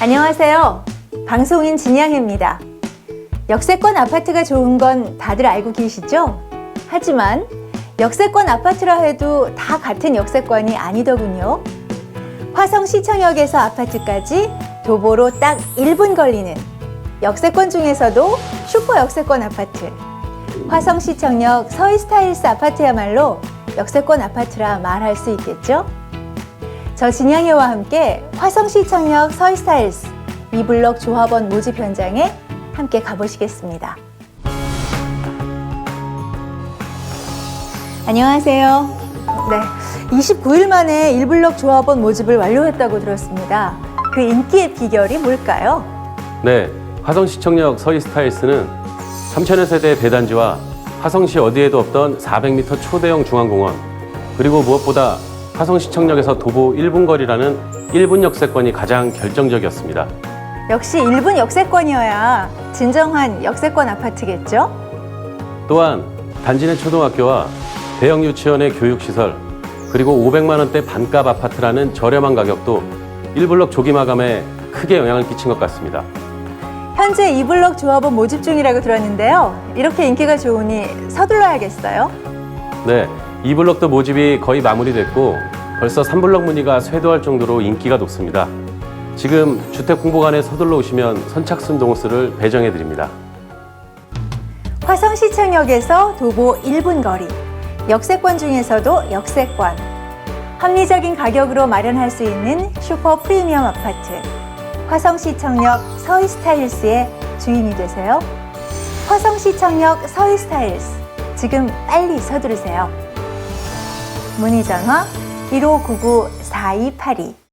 안녕하세요. 방송인 진양입니다. 역세권 아파트가 좋은 건 다들 알고 계시죠? 하지만 역세권 아파트라 해도 다 같은 역세권이 아니더군요. 화성 시청역에서 아파트까지 도보로 딱 1분 걸리는 역세권 중에서도 슈퍼 역세권 아파트. 화성 시청역 서이스타일스 아파트야말로 역세권 아파트라 말할 수 있겠죠? 저 진양이와 함께 화성시청역 서이스타일스 위블럭 조합원 모집 현장에 함께 가보시겠습니다. 안녕하세요. 네, 29일 만에 1블럭 조합원 모집을 완료했다고 들었습니다. 그 인기의 비결이 뭘까요? 네, 화성시청역 서이스타일스는 3천여 세대 배단지와 화성시 어디에도 없던 400m 초대형 중앙공원 그리고 무엇보다 화성시청역에서 도보 1분 거리라는 1분 역세권이 가장 결정적이었습니다. 역시 1분 역세권이어야 진정한 역세권 아파트겠죠? 또한 단지 내 초등학교와 대형 유치원의 교육시설 그리고 500만 원대 반값 아파트라는 저렴한 가격도 1블럭 조기 마감에 크게 영향을 끼친 것 같습니다. 현재 이블럭 조합원 모집 중이라고 들었는데요. 이렇게 인기가 좋으니 서둘러야겠어요. 네, 2블럭도 모집이 거의 마무리됐고 벌써 3블럭 문의가 쇄도할 정도로 인기가 높습니다. 지금 주택 공보관에 서둘러 오시면 선착순 동호수를 배정해 드립니다. 화성시청역에서 도보 1분 거리. 역세권 중에서도 역세권. 합리적인 가격으로 마련할 수 있는 슈퍼 프리미엄 아파트. 화성시청역 서이스타일스의 주인이 되세요. 화성시청역 서이스타일스. 지금 빨리 서두르세요. 문의 전화 1599-4282